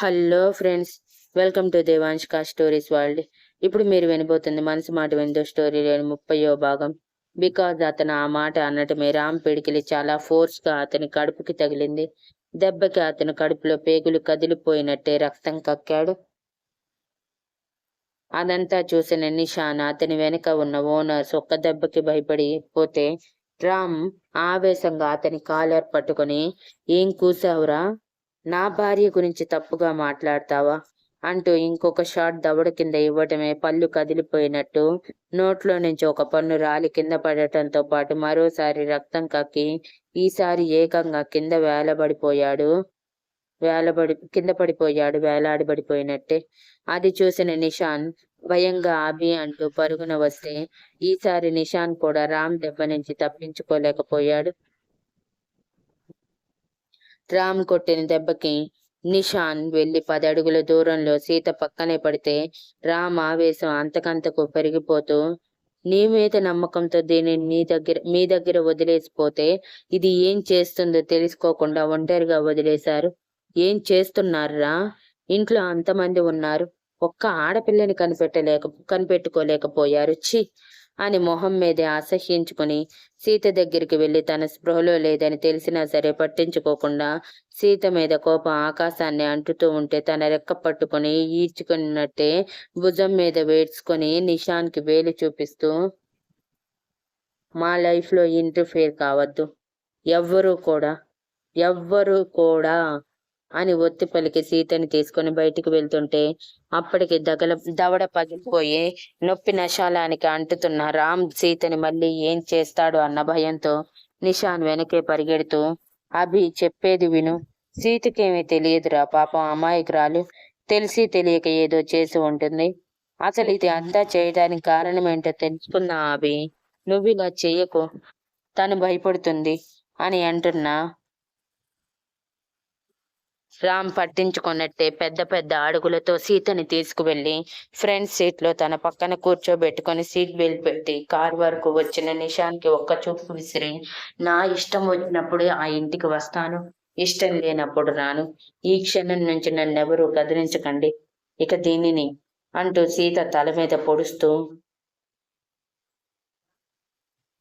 Hello friends welcome to Devanshika stories world. ఇప్పుడు మీరు వినబోతుంది మనసు మాట విందో స్టోరీ లేని ముప్పయో భాగం. బికాజ్ అతను ఆ మాట అనటమే రామ్ పిడికిలి చాలా ఫోర్స్గా అతని కడుపుకి తగిలింది. దెబ్బకి అతని కడుపులో పేగులు కదిలిపోయినట్టే రక్తం కక్కాడు. అదంతా చూసిన నిషాన్ అతని వెనుక ఉన్న ఓనర్స్ ఒక్క దెబ్బకి భయపడి పోతే రామ్ ఆవేశంగా అతని కాలర్ పట్టుకొని ఏం కూసావురా? నా భార్య గురించి తప్పుగా మాట్లాడతావా? అంటూ ఇంకొక షాట్ దవడ కింద ఇవ్వటమే పళ్ళు కదిలిపోయినట్టు నోట్లో నుంచి ఒక పన్ను రాలి కింద పడటంతో పాటు మరోసారి రక్తం కక్కి ఈసారి ఏకంగా కింద వేలబడిపోయాడు వేలబడి కింద పడిపోయాడు వేలాడబడిపోయినట్టే. అది చూసిన నిషాన్ భయంగా ఆబి అంటూ పరుగున వస్తే ఈసారి నిషాన్ కూడా రామ్ దెబ్బ నుంచి తప్పించుకోలేకపోయాడు. రామ్ కొట్టిన దెబ్బకి నిషాన్ వెళ్ళి పది అడుగుల దూరంలో సీత పక్కనే పడితే రామ్ ఆవేశం అంతకంతకు పెరిగిపోతూ నీ మీద నమ్మకంతో దీనిని నీ దగ్గర మీ దగ్గర వదిలేసిపోతే ఇది ఏం చేస్తుందో తెలుసుకోకుండా ఒంటరిగా వదిలేశారు. ఏం చేస్తున్నారా ఇంట్లో అంతమంది ఉన్నారు. ఒక్క ఆడపిల్లని కనిపెట్టలేక కనిపెట్టుకోలేకపోయారు. చి అని మొహం మీదే అసహ్యించుకుని సీత దగ్గరికి వెళ్ళి తన స్పృహలో లేదని తెలిసినా సరే పట్టించుకోకుండా సీత మీద కోపం ఆకాశాన్ని అంటుతూ ఉంటే తన రెక్క పట్టుకుని ఈడ్చుకున్నట్టే భుజం మీద వేడ్చుకొని నిషాన్కి వేలు చూపిస్తూ మా లైఫ్లో ఇంటర్ఫేర్ కావద్దు. ఎవ్వరూ కూడా ఎవ్వరూ కూడా అని ఒత్తి పలికి సీతని తీసుకొని బయటికి వెళ్తుంటే అప్పటికి దగల దవడ పగిలిపోయి నొప్పి నశాలానికి అంటుతున్న రామ్ సీతని మళ్ళీ ఏం చేస్తాడు అన్న భయంతో నిషాన్ వెనకే పరిగెడుతూ అభి చెప్పేది విను. సీతకేమీ తెలియదురా పాపం అమాయకురాలు. తెలిసి తెలియక ఏదో చేసి ఉంటుంది. అసలు ఇది అంతా చేయడానికి కారణం ఏంటో తెలుసుకున్నా అభి. నువ్వు ఇలా చెయ్యకు తను భయపడుతుంది అని అంటున్నా. రామ్ పట్టించుకున్నట్టే పెద్ద పెద్ద అడుగులతో సీతని తీసుకువెళ్ళి ఫ్రంట్ సీట్లో తన పక్కన కూర్చోబెట్టుకుని సీట్ బెల్ట్ పెట్టి కార్ వరకు వచ్చిన నిషాన్కి ఒక్క చూపు విసిరి నా ఇష్టం వచ్చినప్పుడు ఆ ఇంటికి వస్తాను. ఇష్టం లేనప్పుడు రాను. ఈ క్షణం నుంచి నన్నెవరూ కదిలించకండి. ఇక దీనిని అంటూ సీత తల మీద పొడుస్తూ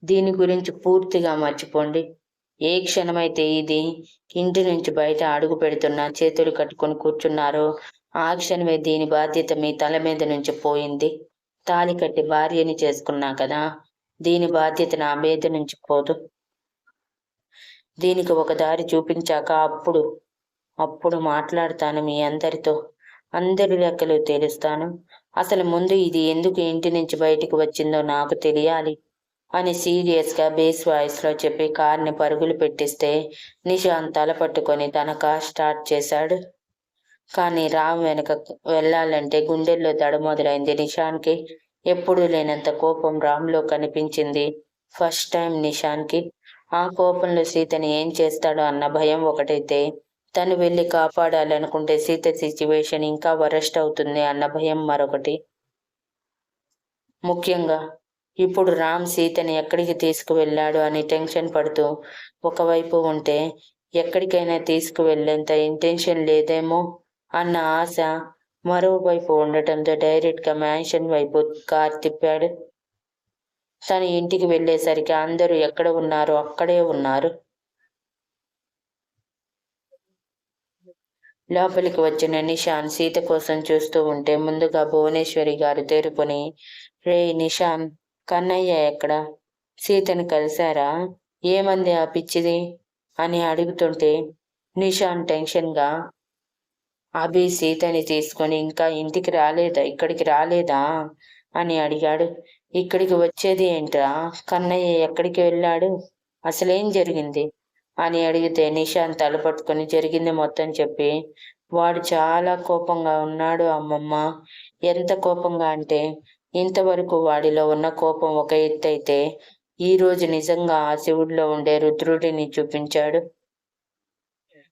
దీని గురించి పూర్తిగా మర్చిపోండి. ఏ క్షణమైతే ఇది ఇంటి నుంచి బయట అడుగు పెడుతున్న చేతులు కట్టుకొని కూర్చున్నారో ఆ క్షణమే దీని బాధ్యత మీ తల మీద నుంచి పోయింది. తాలి కట్టి భార్యని చేసుకున్నా కదా దీని బాధ్యత నా మీద నుంచి పోదు. దీనికి ఒక దారి చూపించాక అప్పుడు అప్పుడు మాట్లాడతాను మీ అందరితో. అందరి లెక్కలు తెలుస్తాను. అసలు ముందు ఇది ఎందుకు ఇంటి నుంచి బయటికి వచ్చిందో నాకు తెలియాలి. అని సీరియస్గా బేస్ వాయిస్లో చెప్పి కార్ని పరుగులు పెట్టిస్తే నిషాంత్ తల పట్టుకొని తన కార్ స్టార్ట్ చేశాడు. కానీ రామ్ వెనక వెళ్ళాలంటే గుండెల్లో తడమొదలైంది నిషాన్కి ఎప్పుడూ లేనంత కోపం రామ్లో కనిపించింది. ఫస్ట్ టైం నిషాన్కి ఆ కోపంలో సీతని ఏం చేస్తాడో అన్న భయం ఒకటైతే తను వెళ్ళి కాపాడాలనుకుంటే సీత సిచ్యువేషన్ ఇంకా వరస్ట్ అవుతుంది అన్న భయం మరొకటి. ముఖ్యంగా ఇప్పుడు రామ్ సీతని ఎక్కడికి తీసుకువెళ్ళాడు అని టెన్షన్ పడుతూ ఒకవైపు ఉంటే ఎక్కడికైనా తీసుకువెళ్ళేంత ఇంటెన్షన్ లేదేమో అన్న ఆశ మరోవైపు ఉండటంతో డైరెక్ట్గా మ్యాన్షన్ వైపు కార్ తిప్పాడు. తన ఇంటికి వెళ్ళేసరికి అందరూ ఎక్కడ ఉన్నారు? అక్కడే ఉన్నారు. లోపలికి వచ్చిన నిషాన్ సీత కోసం చూస్తూ ఉంటే ముందుగా భువనేశ్వరి గారు తేరుకొని రే నిషాన్ కన్నయ్య ఎక్కడ? సీతని కలిశారా? ఏమంది ఆ పిచ్చిది? అని అడుగుతుంటే నిషాన్ టెన్షన్గా అభి సీతని తీసుకొని ఇంకా ఇంటికి రాలేదా? ఇక్కడికి రాలేదా? అని అడిగాడు. ఇక్కడికి వచ్చేది ఏంట్రా? కన్నయ్య ఎక్కడికి వెళ్ళాడు? అసలేం జరిగింది? అని అడిగితే నిషాన్ తలపట్టుకుని జరిగింది మొత్తం చెప్పి వాడు చాలా కోపంగా ఉన్నాడు అమ్మమ్మ. ఎంత కోపంగా అంటే ఇంతవరకు వాడిలో ఉన్న కోపం ఒక ఎత్తైతే ఈరోజు ఈ రోజు నిజంగా ఆ శివుడిలో ఉండే రుద్రుడిని చూపించాడు.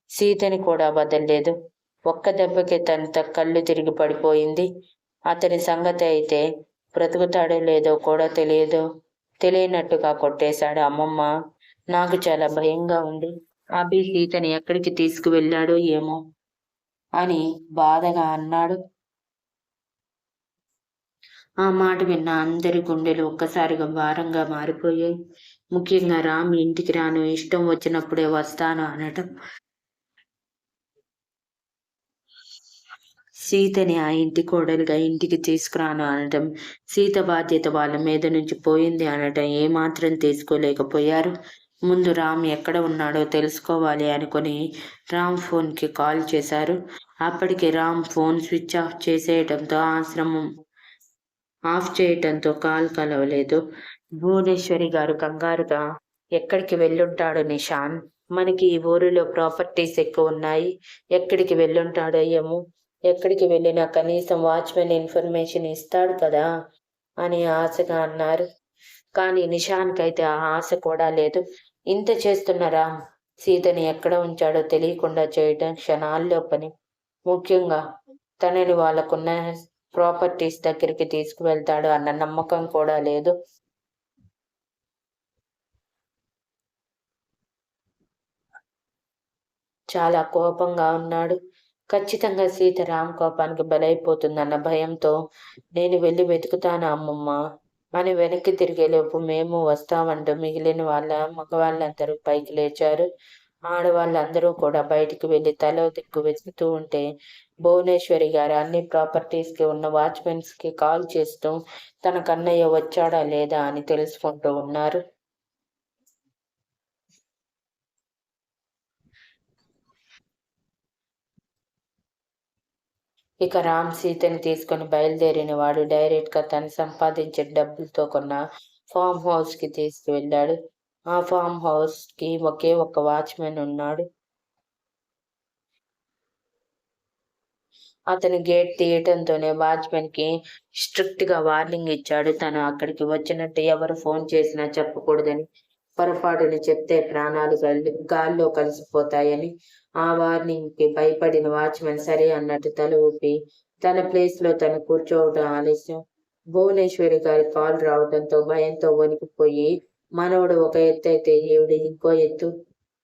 సీతని కూడా వదలలేదు. ఒక్క దెబ్బకి తన కళ్ళు తిరిగి పడిపోయింది. అతని సంగతి అయితే బ్రతుకుతాడో లేదో కూడా తెలియదు. తెలియనట్టుగా కొట్టేశాడు. అమ్మమ్మ నాకు చాలా భయంగా ఉంది. అభి సీతని ఎక్కడికి తీసుకువెళ్ళాడో ఏమో అని బాధగా అన్నాడు. ఆ మాట విన్న అందరి గుండెలు ఒక్కసారిగా భారంగా మారిపోయాయి. ముఖ్యంగా రామ్ ఇంటికి రాను ఇష్టం వచ్చినప్పుడే వస్తాను అనటం. సీతని ఆ ఇంటి కోడలుగా ఇంటికి తీసుకురాను అనటం. సీత బాధ్యత వాళ్ళ మీద నుంచి పోయింది అనటం. ఏమాత్రం తీసుకోలేకపోయారు. ముందు రామ్ ఎక్కడ ఉన్నాడో తెలుసుకోవాలి అనుకుని రామ్ ఫోన్కి కాల్ చేశారు. అప్పటికి రామ్ ఫోన్ స్విచ్ ఆఫ్ చేసేయడంతో ఆశ్రమం ఆఫ్ చేయటంతో కాల్ కలవలేదు. భువనేశ్వరి గారు కంగారుగా ఎక్కడికి వెళ్ళుంటాడు నిషాన్? మనకి ఈ ఊరిలో ప్రాపర్టీస్ ఎక్కువ ఉన్నాయి. ఎక్కడికి వెళ్ళుంటాడో ఏమో ఎక్కడికి వెళ్ళినా కనీసం వాచ్మెన్ ఇన్ఫర్మేషన్ ఇస్తాడు కదా? అని ఆశగా అన్నారు. కానీ నిషాన్కైతే ఆ ఆశ కూడా లేదు. ఇంత చేస్తున్నారా? సీతని ఎక్కడ ఉంచాడో తెలియకుండా చేయడం క్షణాల్లో పని. ముఖ్యంగా తనని వాళ్ళకున్న ప్రాపర్టీస్ దగ్గరికి తీసుకువెళ్తాడు అన్న నమ్మకం కూడా లేదు. చాలా కోపంగా ఉన్నాడు. ఖచ్చితంగా సీత రామ్ కోపానికి బలైపోతుందన్న భయంతో నేను వెళ్ళి వెతుకుతాను అమ్మమ్మ? అని వెనక్కి తిరిగేలోపు మేము వస్తామంటూ మిగిలిన వాళ్ళ మగవాళ్ళందరూ పైకి లేచారు. ఆడవాళ్ళందరూ కూడా బయటికి వెళ్ళి తలో దిక్కు వెతుకుతూ ఉంటే భువనేశ్వరి గారు అన్ని ప్రాపర్టీస్కి ఉన్న వాచ్మెన్స్కి కాల్ చేస్తూ తన కన్నయ్య వచ్చాడా లేదా అని తెలుసుకుంటూ ఉన్నారు. ఇక రామ్ సీతని తీసుకొని బయలుదేరిన వాడు డైరెక్ట్గా తను సంపాదించే డబ్బులతో కొన్న ఫామ్ హౌస్కి తీసుకువెళ్ళాడు. ఆ ఫామ్ హౌస్కి ఒకే ఒక వాచ్మెన్ ఉన్నాడు. అతను గేట్ తీయటంతోనే వాచ్మెన్కి స్ట్రిక్ట్గా వార్నింగ్ ఇచ్చాడు. తను అక్కడికి వచ్చినట్టు ఎవరు ఫోన్ చేసినా చెప్పకూడదని పొరపాటుని చెప్తే ప్రాణాలు గాల్లో కలిసిపోతాయని ఆ వార్నింగ్కి భయపడిన వాచ్మెన్ సరే అన్నట్టు తల ఊపి తన ప్లేస్లో తను కూర్చోవడం ఆలస్యం. భువనేశ్వరి గారి కాల్ రావడంతో భయంతో వణికిపోయి మనవడు ఒక ఎత్తు అయితే ఈవిడ ఇంకో ఎత్తు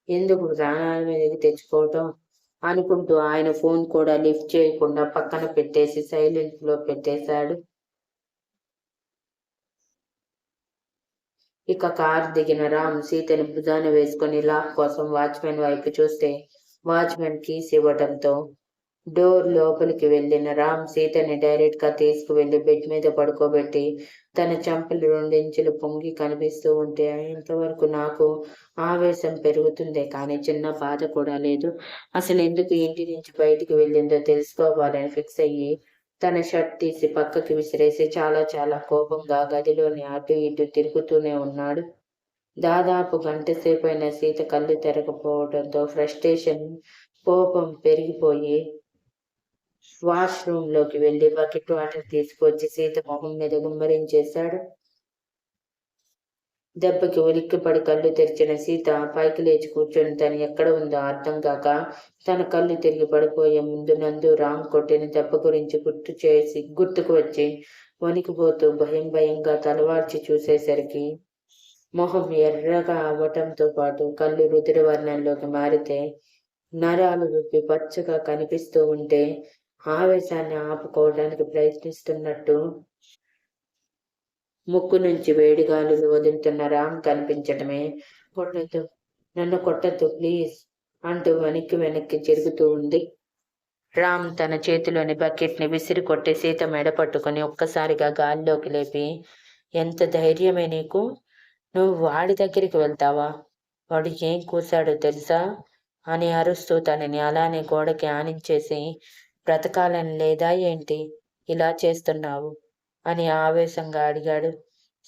ఎందుకు ప్రాణాల మీదకి తెచ్చుకోవటం? అనుకుంటూ ఆయన ఫోన్ కూడా లిఫ్ట్ చేయకుండా పక్కన పెట్టేసి సైలెంట్లో పెట్టేశాడు. ఇక కార్ దిగిన రామ్ సీతని భుజాన వేసుకుని లాక్ కోసం వాచ్మెన్ వైపు చూస్తే వాచ్మెన్ కీస్ ఇవ్వడంతో డోర్ లోపలికి వెళ్ళిన రామ్ సీతని డైరెక్ట్గా తీసుకువెళ్ళి బెడ్ మీద పడుకోబెట్టి తన చెంపలు రెండించులు పొంగి కనిపిస్తూ ఉంటే ఇంతవరకు నాకు ఆవేశం పెరుగుతుందే కానీ చిన్న బాధ కూడా లేదు. అసలు ఎందుకు ఇంటి నుంచి బయటికి వెళ్ళిందో తెలుసుకోవాలని ఫిక్స్ అయ్యి తన షర్ట్ తీసి పక్కకి విసిరేసి చాలా చాలా కోపంగా గదిలోని అటు ఇటు తిరుగుతూనే ఉన్నాడు. దాదాపు గంట సేపు అయిన సీత కళ్ళు తెరకపోవడంతో ఫ్రస్ట్రేషన్ కోపం పెరిగిపోయి వాష్రూమ్లోకి వెళ్ళి బకెట్ వాటర్ తీసుకొచ్చి సీత మొహం మీద గుమ్మరించేశాడు. దెబ్బకి ఉలిక్కిపడి కళ్ళు తెరిచిన సీత పైకి లేచి కూర్చొని తను ఎక్కడ ఉందో అర్థం కాక తన కళ్ళు తిరిగి పడిపోయే ముందు నందు రామ్ కొట్టిన దెబ్బ గురించి గుర్తు చేసి గుర్తుకు వచ్చి వణికిపోతూ భయం భయంగా తలవార్చి చూసేసరికి మొహం ఎర్రగా అవ్వటంతో పాటు కళ్ళు రుద్రవర్ణంలోకి మారితే నరాలు విప్పి పచ్చగా కనిపిస్తూ ఉంటే ఆవేశాన్ని ఆపుకోవడానికి ప్రయత్నిస్తున్నట్టు ముక్కు నుంచి వేడిగాలులు వదులుతున్న రామ్ కనిపించటమే కొట్టద్దు. నన్ను కొట్టద్దు ప్లీజ్ అంటూ వెనక్కి వెనక్కి జరుగుతూ ఉంది. రామ్ తన చేతిలోని బకెట్ని విసిరి కొట్టి సీత మెడ పట్టుకుని ఒక్కసారిగా గాల్లోకి లేపి ఎంత ధైర్యమే నీకు? నువ్వు వాడి దగ్గరికి వెళ్తావా? వాడు ఏం కూశాడో తెలుసా? అని అరుస్తూ తనని అలానే గోడకి ఆనించేసి బ్రతకాలని లేదా ఏంటి? ఇలా చేస్తున్నావు? అని ఆవేశంగా అడిగాడు.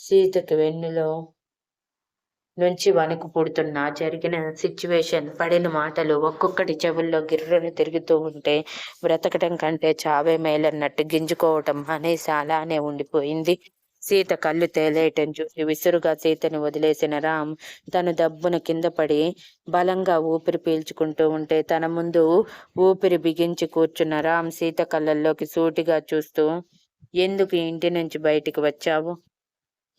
సీతకి వెన్నులో నుంచి వణుకు పుడుతున్న జరిగిన సిచ్యువేషన్ పడిన మాటలు ఒక్కొక్కటి చెవుల్లో గిర్రను తిరుగుతూ ఉంటే బ్రతకటం కంటే చావే మేలన్నట్టు గింజుకోవటం అనేసి అలానే ఉండిపోయింది. సీత కళ్ళు తేలేయటం చూసి విసురుగా సీతను వదిలేసిన రామ్ తను దబ్బున కింద పడి బలంగా ఊపిరి పీల్చుకుంటూ ఉంటే తన ముందు ఊపిరి బిగించి కూర్చున్న రామ్ సీత కళ్ళల్లోకి సూటిగా చూస్తూ ఎందుకు ఇంటి నుంచి బయటికి వచ్చావు?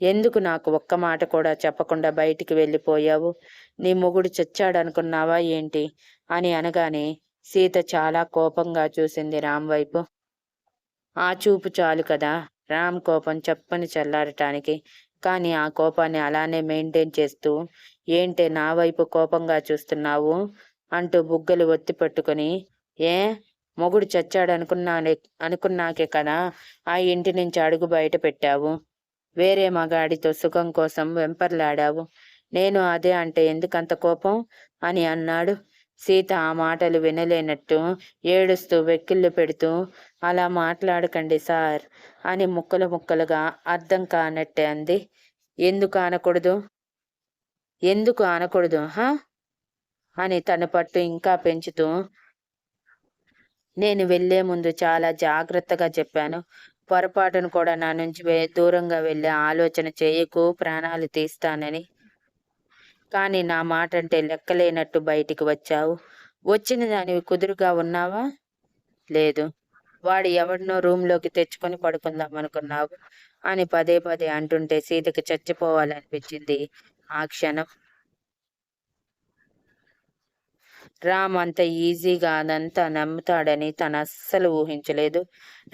ఎందుకు నాకు ఒక్క మాట కూడా చెప్పకుండా బయటికి వెళ్ళిపోయావు? నీ మొగుడు చచ్చాడనుకున్నావా ఏంటి? అని అనగానే సీత చాలా కోపంగా చూసింది రామ్ వైపు. ఆ చూపు చాలు కదా! రామ్ కోపం చెప్పని చల్లారటానికి. కానీ ఆ కోపాన్ని అలానే మెయింటైన్ చేస్తూ ఏంటే నా వైపు కోపంగా చూస్తున్నావు? అంటూ బుగ్గలు ఒత్తి పట్టుకొని ఏ? మొగుడు చచ్చాడు అనుకున్నానే అనుకున్నాకే కదా ఆ ఇంటి నుంచి అడుగు బయట పెట్టావు. వేరే మగాడితో సుఖం కోసం వెంపర్లాడావు. నేను అదే అంటే ఎందుకంత కోపం? అని అన్నాడు. సీత ఆ మాటలు వినలేనట్టు ఏడుస్తూ వెక్కిళ్ళు పెడుతూ అలా మాట్లాడకండి సార్ అని ముక్కలు ముక్కలుగా అర్థం కానట్టే అంది. ఎందుకు అనకూడదు ఎందుకు అనకూడదు హా? అని తన పట్టు ఇంకా పెంచుతూ నేను వెళ్ళే ముందు చాలా జాగ్రత్తగా చెప్పాను. పొరపాటును కూడా నా నుంచి దూరంగా వెళ్ళే ఆలోచన చేయకు ప్రాణాలు తీస్తానని. కానీ నా మాట అంటే లెక్కలేనట్టు బయటికి వచ్చావు. వచ్చిన దానివి కుదురుగా ఉన్నావా? లేదు. వాడు ఎవడినో రూమ్లోకి తెచ్చుకొని పడుకుందాం అనుకున్నావు అని పదే పదే అంటుంటే సీతకి చచ్చిపోవాలనిపించింది ఆ క్షణం. రామ్ అంత ఈజీగా అదంతా నమ్ముతాడని తను అస్సలు ఊహించలేదు.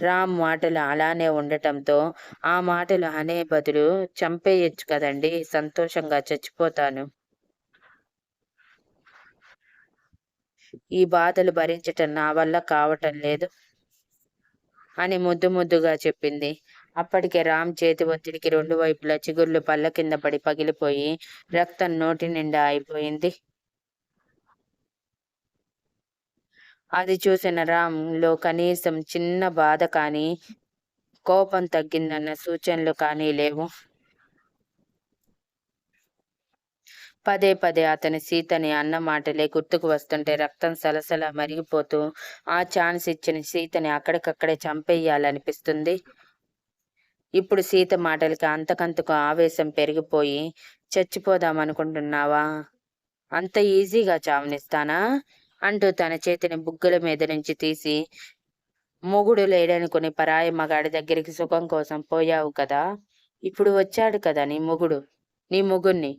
రామ్ మాటలు అలానే ఉండటంతో ఆ మాటలు అనే బదులు చంపేయచ్చు కదండి సంతోషంగా చచ్చిపోతాను. ఈ బాధలు భరించటం నా వల్ల కావటం లేదు అని ముద్దు ముద్దుగా చెప్పింది. అప్పటికే రామ్ చేతి ఒత్తిడికి రెండు వైపులా చిగుర్లు పళ్ళ కింద పడి పగిలిపోయి రక్తం నోటి నిండా అయిపోయింది. అది చూసిన రామ్లో కనీసం చిన్న బాధ కానీ కోపం తగ్గిందన్న సూచనలు కానీ లేవు. పదే పదే అతని సీతని అన్న మాటలే గుర్తుకు వస్తుంటే రక్తం సలసల మరిగిపోతూ ఆ ఛాన్స్ ఇచ్చిన సీతని అక్కడికక్కడే చంపేయాలనిపిస్తుంది. ఇప్పుడు సీత మాటలకి అంతకంతకు ఆవేశం పెరిగిపోయి చచ్చిపోదాం అనుకుంటున్నావా? అంత ఈజీగా చావనిస్తానా? అంటూ తన చేతిని బుగ్గల మీద నుంచి తీసి మొగుడు లేడనుకుని పరాయి మగాడి దగ్గరికి సుఖం కోసం పోయావు కదా? ఇప్పుడు వచ్చాడు కదా నీ మొగుడు నీ మొగుణ్ణి.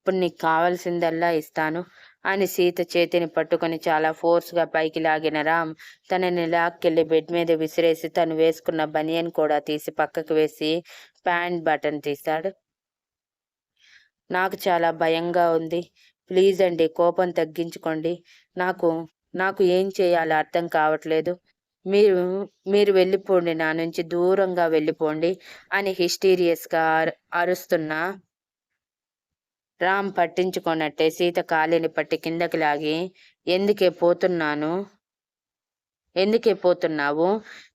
ఇప్పుడు నీకు కావాల్సిందల్లా ఇస్తాను అని సీత చేతిని పట్టుకొని చాలా ఫోర్స్గా పైకి లాగిన రామ్ తనని లాక్కెళ్ళి బెడ్ మీద విసిరేసి తను వేసుకున్న బనియన్ కూడా తీసి పక్కకు వేసి ప్యాంట్ బటన్ తీశాడు. నాకు చాలా భయంగా ఉంది. ప్లీజ్ అండి కోపం తగ్గించుకోండి. నాకు నాకు ఏం చేయాలో అర్థం కావట్లేదు. మీరు మీరు వెళ్ళిపోండి నా నుంచి దూరంగా వెళ్ళిపోండి అని హిస్టీరియస్గా అరుస్తున్నా రామ్ పట్టించుకున్నట్టే సీత కాలిని పట్టి కిందకి లాగి ఎందుకే పోతున్నాను? ఎందుకే పోతున్నావు?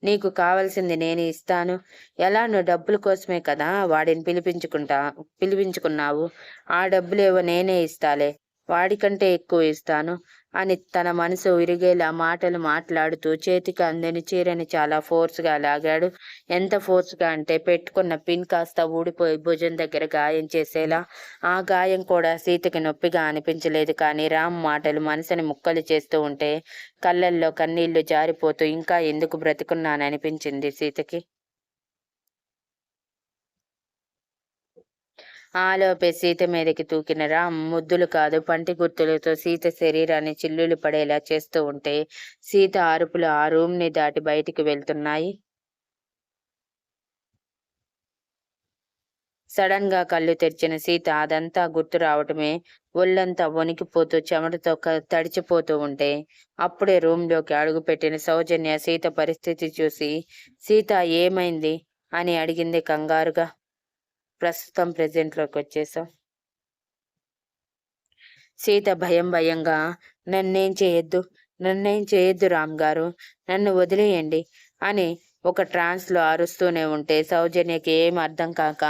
నీకు కావాల్సింది నేను ఇస్తాను. ఎలా? నువ్వు డబ్బుల కోసమే కదా వాడిని పిలిపించుకుంటా పిలిపించుకున్నావు. ఆ డబ్బులేవో నేనే ఇస్తాలే. వాడికంటే ఎక్కువ ఇస్తాను అని తన మనసు విరిగేలా మాటలు మాట్లాడుతూ చేతికి అందని చీరని చాలా ఫోర్స్గా లాగాడు. ఎంత ఫోర్స్గా అంటే పెట్టుకున్న పిన్ కాస్త ఊడిపోయి భుజం దగ్గర గాయం చేసేలా. ఆ గాయం కూడా సీతకి నొప్పిగా అనిపించలేదు కానీ రామ్ మాటలు మనసుని ముక్కలు చేస్తూ ఉంటే కళ్ళల్లో కన్నీళ్ళు జారిపోతూ ఇంకా ఎందుకు బ్రతుకున్నాననిపించింది సీతకి. ఆలోపే సీత మీదకి తూకిన రామ్ ముద్దులు కాదు. పంటి గుర్తులతో సీత శరీరాన్ని చిల్లులు పడేలా చేస్తూ ఉంటే సీత అరుపులు ఆ రూమ్ని దాటి బయటికి వెళ్తున్నాయి. సడన్గా కళ్ళు తెరిచిన సీత అదంతా గుర్తు రావటమే ఒళ్ళంతా వణికిపోతూ చెమటతో తడిచిపోతూ ఉంటే అప్పుడే రూమ్లోకి అడుగుపెట్టిన సౌజన్య సీత పరిస్థితి చూసి సీత ఏమైంది? అని అడిగింది కంగారుగా. ప్రస్తుతం ప్రజెంట్లోకి వచ్చేసాం సీత భయం భయంగా నన్నేం చేయొద్దు నన్నేం చేయొద్దు రామ్ గారు నన్ను వదిలేయండి అని ఒక ట్రాన్స్లో అరుస్తూనే ఉంటే సౌజన్యకి ఏం అర్థం కాక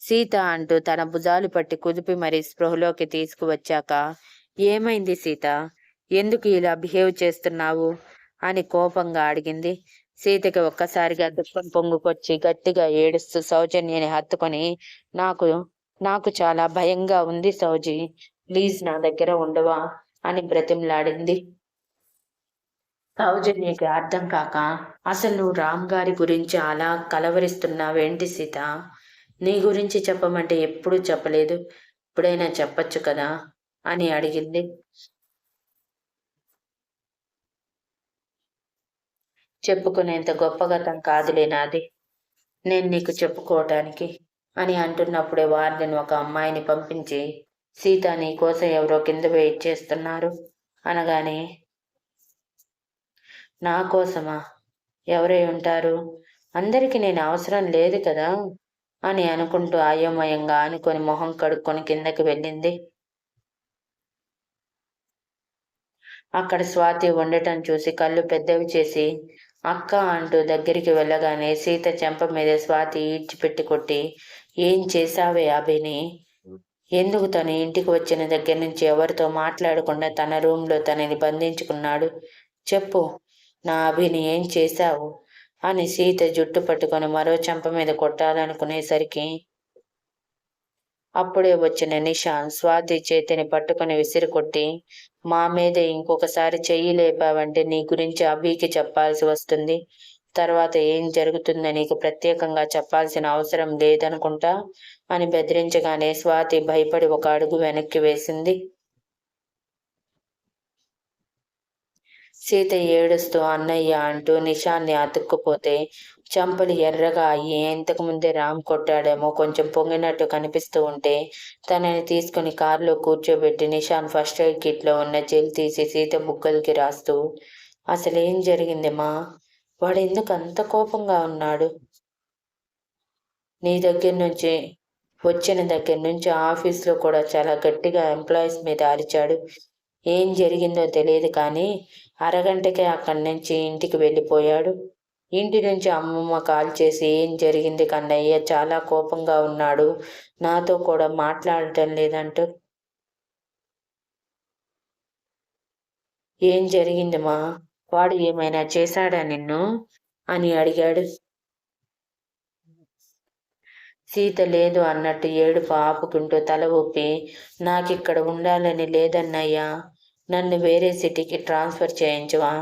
సీత అంటూ తన భుజాలు పట్టి కుదిపి మరీ స్పృహలోకి తీసుకువచ్చాక ఏమైంది సీత? ఎందుకు ఇలా బిహేవ్ చేస్తున్నావు? అని కోపంగా అడిగింది. సీతకి ఒక్కసారిగా దుఃఖం పొంగుకొచ్చి గట్టిగా ఏడుస్తూ సౌజన్యని హత్తుకొని నాకు నాకు చాలా భయంగా ఉంది సౌజీ. ప్లీజ్ నా దగ్గర ఉండవా? అని బ్రతిమలాడింది. సౌజన్యకి అర్థం కాక అసలు నువ్వు రామ్ గారి గురించి అలా కలవరిస్తున్నావేంటి సీత? నీ గురించి చెప్పమంటే ఎప్పుడూ చెప్పలేదు. ఇప్పుడైనా చెప్పచ్చు కదా? అని అడిగింది. చెప్పుకునేంత గొప్పగతం కాదులే నాది. నేను నీకు చెప్పుకోవటానికి అని అంటున్నప్పుడే వార్డెన్ ఒక అమ్మాయిని పంపించి సీత నీ కోసం ఎవరో కింద వెయిట్ చేస్తున్నారు అనగానే నా కోసమా? ఎవరై ఉంటారు? అందరికీ నేను అవసరం లేదు కదా అని అనుకుంటూ అయోమయంగా అనుకొని మొహం కడుక్కొని కిందకి వెళ్ళింది. అక్కడ స్వాతి ఉండటం చూసి కళ్ళు పెద్దవి చేసి అక్క అంటూ దగ్గరికి వెళ్ళగానే సీత చెంప మీద స్వాతి ఈడ్చిపెట్టి కొట్టి ఏం చేశావే అభిని? ఎందుకు తను ఇంటికి వచ్చిన దగ్గర నుంచి ఎవరితో మాట్లాడకుండా తన రూమ్లో తనని బంధించుకున్నాడు? చెప్పు నా అభిని ఏం చేశావు? అని సీత జుట్టు పట్టుకొని మరో చెంప మీద కొట్టాలనుకునేసరికి అప్పుడే వచ్చిన నిషాన్ స్వాతి చేతిని పట్టుకుని విసిరి కొట్టి మా మీద ఇంకొకసారి చెయ్యి లేపావంటే నీ గురించి అభికి చెప్పాల్సి వస్తుంది. తర్వాత ఏం జరుగుతుందో నీకు ప్రత్యేకంగా చెప్పాల్సిన అవసరం లేదనుకుంటా? అని బెదిరించగానే స్వాతి భయపడి ఒక అడుగు వెనక్కి వేసింది. సీత ఏడుస్తూ అన్నయ్య అంటూ నిషాన్ని అతుక్కుపోతే చంపలు ఎర్రగా అయ్యి ఇంతకు ముందే రామ్ కొట్టాడేమో కొంచెం పొంగినట్టు కనిపిస్తూ ఉంటే తనని తీసుకుని కారులో కూర్చోబెట్టి నిషాన్ ఫస్ట్ ఎయిడ్ కిట్లో ఉన్న జెల్ తీసి సీత బుగ్గలకి రాస్తూ అసలేం జరిగింది మా? వాడు ఎందుకు అంత కోపంగా ఉన్నాడు? నీ దగ్గర నుంచి వచ్చిన దగ్గర నుంచి ఆఫీస్లో కూడా చాలా గట్టిగా ఎంప్లాయీస్ మీద అరిచాడు. ఏం జరిగిందో తెలియదు కానీ అరగంటకే అక్కడి నుంచి ఇంటికి వెళ్ళిపోయాడు. ఇంటి నుంచి అమ్మమ్మ కాల్ చేసి ఏం జరిగింది కన్నయ్య? చాలా కోపంగా ఉన్నాడు. నాతో కూడా మాట్లాడటం లేదంటూ. ఏం జరిగింది మా? వాడు ఏమైనా చేశాడా నిన్ను? అని అడిగాడు. సీత లేదు అన్నట్టు ఏడుపు ఆపుకుంటూ తల ఊపి నాకిక్కడ ఉండాలని లేదన్నయ్యా. నన్ను వేరే సిటీకి ట్రాన్స్ఫర్ చేయించవా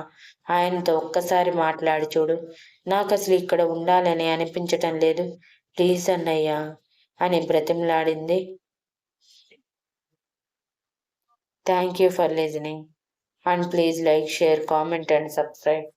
ఆయనతో ఒక్కసారి మాట్లాడి చూడు. నాకు అసలు ఇక్కడ ఉండాలని అనిపించటం లేదు. ప్లీజ్ అన్నయ్యా అని బ్రతిమలాడింది. Thank you for listening. And please like share comment and subscribe.